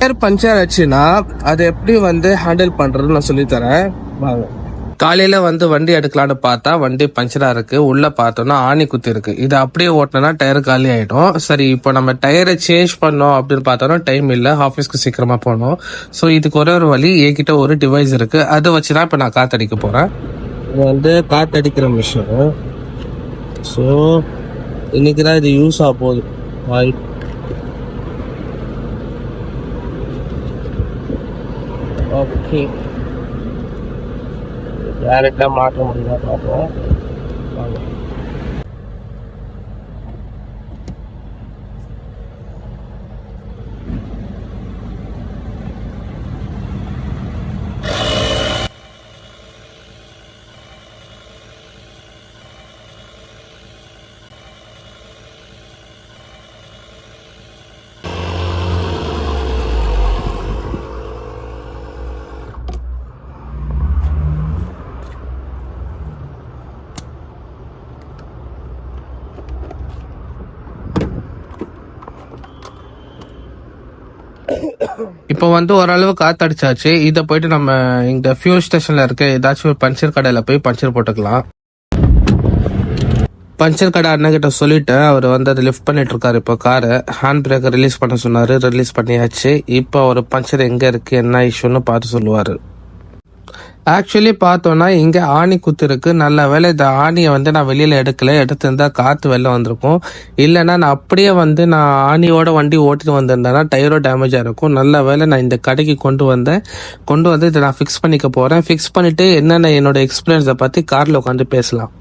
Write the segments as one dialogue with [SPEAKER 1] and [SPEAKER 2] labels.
[SPEAKER 1] Tyre puncture ஆச்சுன்னா அதை எப்படி வந்து ஹேண்டில் பண்றதுன்னு நான் சொல்லித்தரேன் வாங்க. காலையில வந்து வண்டி எடுக்கலான்னு பார்த்தா வண்டி பஞ்சரா இருக்கு. உள்ள பார்த்தோம்னா ஆணி குத்தி இருக்கு. இது அப்படியே ஓட்டினா டயர் காலி ஆயிடும். சரி இப்போ நம்ம டயரை சேஞ்ச் பண்ணோம் அப்படின்னு பார்த்தோம்னா டைம் இல்ல. ஆஃபீஸ்க்கு சீக்கிரமா போகணும். ஸோ இதுக்கு ஒரே ஒரு வழி என்கிட்ட ஒரு டிவைஸ் இருக்கு. அதை வச்சு தான் இப்போ நான் காத்தடிக்க போறேன். இது வந்து காத்தடிக்கிற மிஷின் ஸோ இன்னைக்கு தான் இது யூஸ் ஆக போகுது. வாய்ப்பு ஓகே டேரெக்டாக மாற்ற முடியுமா பார்ப்போம் வாங்க. இப்போ வந்து ஓரளவு காத்தடிச்சாச்சு. இதை போயிட்டு நம்ம இந்த ஃபியூல் ஸ்டேஷன்ல இருக்க ஏதாச்சும் ஒரு பஞ்சர் கடையில போய் பஞ்சர் போட்டுக்கலாம். பஞ்சர் கடை அண்ணன் கிட்ட சொல்லிட்டேன். அவர் வந்து அதை லிஃப்ட் பண்ணிட்டு இருக்காரு இப்போ காரை ஹேண்ட் பிரேக்கர் ரிலீஸ் பண்ண சொன்னாரு. ரிலீஸ் பண்ணியாச்சு. இப்போ அவர் பஞ்சர் எங்க இருக்கு என்ன இஷ்யூன்னு பார்த்து சொல்லுவாரு. ஆக்சுவலி பார்த்தோன்னா இங்கே ஆணி குத்துருக்கு நல்ல வேளை இந்த ஆணியை வந்து நான் வெளியில் எடுக்கல. எடுத்திருந்தா காற்று வெளில வந்திருக்கும். இல்லைன்னா நான் அப்படியே வந்து நான் ஆணியோட வண்டி ஓட்டிட்டு வந்திருந்தேன்னா டயரோ டேமேஜாக இருக்கும். நல்ல வேலை நான் இந்த கடைக்கு கொண்டு வந்தேன். கொண்டு வந்து இதை நான் ஃபிக்ஸ் பண்ணிக்க போகிறேன் ஃபிக்ஸ் பண்ணிவிட்டு என்னென்ன என்னோட எக்ஸ்பீரியன்ஸை பற்றி காரில் உட்காந்து பேசலாம்.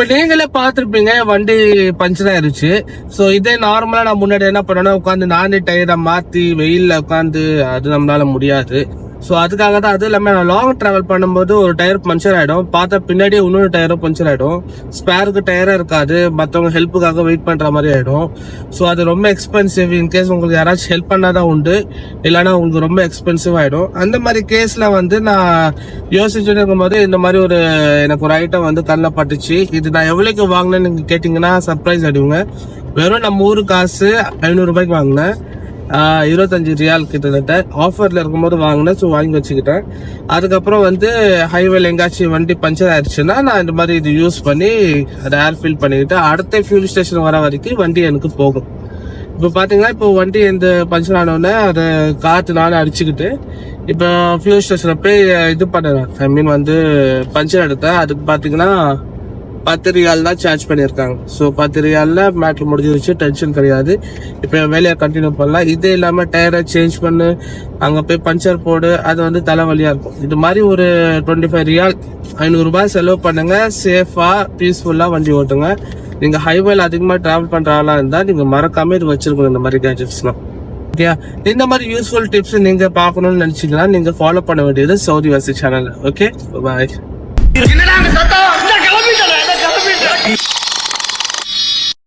[SPEAKER 1] இப்ப நீங்களே பாத்திருப்பீங்க வண்டி பஞ்சர் ஆயிருச்சு. சோ இதே நார்மலா நான் முன்னாடி என்ன பண்ணேன்னா உட்காந்து நானே டயரை மாத்தி வெயில்ல உட்காந்து அது நம்மளால முடியாது. ஸோ அதுக்காக தான் அது இல்லாமல் நான் லாங் ட்ராவல் பண்ணும்போது ஒரு டயர் பஞ்சர் ஆகிடும் பார்த்தா பின்னாடியே இன்னொரு டயரும் பஞ்சர் ஆகிடும் ஸ்பேருக்கு டயரே இருக்காது. மற்றவங்க ஹெல்ப்புக்காக வெயிட் பண்ணுற மாதிரி ஆகிடும் ஸோ அது ரொம்ப எக்ஸ்பென்சிவ் இன்கேஸ் உங்களுக்கு யாராச்சும் ஹெல்ப் பண்ணால் தான் உண்டு. இல்லைன்னா உங்களுக்கு ரொம்ப எக்ஸ்பென்சிவ் ஆகிடும் அந்த மாதிரி கேஸில் வந்து நான் யோசிச்சுட்டு இருக்கும்போது இந்த மாதிரி ஒரு எனக்கு ஒரு ஐட்டம் வந்து கண்ணில் பட்டுச்சு. இது நான் எவ்வளோக்கு வாங்கினேன்னு நீங்கள் கேட்டிங்கன்னா சர்ப்ரைஸ் அடிவுங்க வெறும் நம்ம ஊர் காசு ஐநூறுரூபாய்க்கு வாங்கினேன். இருபத்தஞ்சு ரியால் கிட்டத்தட்ட. ஆஃபரில் இருக்கும்போது வாங்கினேன் ஸோ வாங்கி வச்சுக்கிட்டேன். அதுக்கப்புறம் வந்து ஹைவேல எங்காச்சும் வண்டி பஞ்சர் ஆயிடுச்சுன்னா நான் இந்த மாதிரி இது யூஸ் பண்ணி அதை ஏர் ஃபில் பண்ணிக்கிட்டு அடுத்த ஃபியூல் ஸ்டேஷன் வர வரைக்கும் வண்டி எனக்கு போகும். இப்போ பார்த்தீங்கன்னா இப்போ வண்டி இந்த பஞ்சர் ஆனோடனே அதை காற்று நானும் அடிச்சுக்கிட்டு இப்போ ஃபியூல் ஸ்டேஷனில் போய் இது பண்ணுறேன் ஐ மீன் வந்து பஞ்சர் எடுத்தேன். அதுக்கு பார்த்தீங்கன்னா பத்து ரியால் தான் சார்ஜ் பண்ணியிருக்காங்க. ஸோ பத்து மேட்ரு முடிஞ்சிருச்சு டென்ஷன் கிடையாது. இப்போ வேலையை கண்டினியூ பண்ணலாம். இதே இல்லாமல் டயரை சேஞ்ச் பண்ணு அங்கே போய் பஞ்சர் போடு அது வந்து தலைவலியாக இருக்கும். இது மாதிரி ஒரு டுவெண்ட்டி ஃபைவ் ரியால் ஐநூறுரூபா செலவு பண்ணுங்கள் சேஃபாக பீஸ்ஃபுல்லாக வண்டி ஓட்டுங்க. நீங்கள் ஹைவேல அதிகமாக ட்ராவல் பண்ணுறாங்களா இருந்தால் நீங்கள் மறக்காமல் இது வச்சுருக்கணும் இந்த மாதிரி கேஜெட்ஸ்லாம் ஓகே இந்த மாதிரி யூஸ்ஃபுல் டிப்ஸ் நீங்கள் பார்க்கணும்னு நினச்சிங்கன்னா நீங்கள் ஃபாலோ பண்ண வேண்டியது சவுதி வாசி சேனல் ஓகே பாய்
[SPEAKER 2] என்னடா சத்தம்?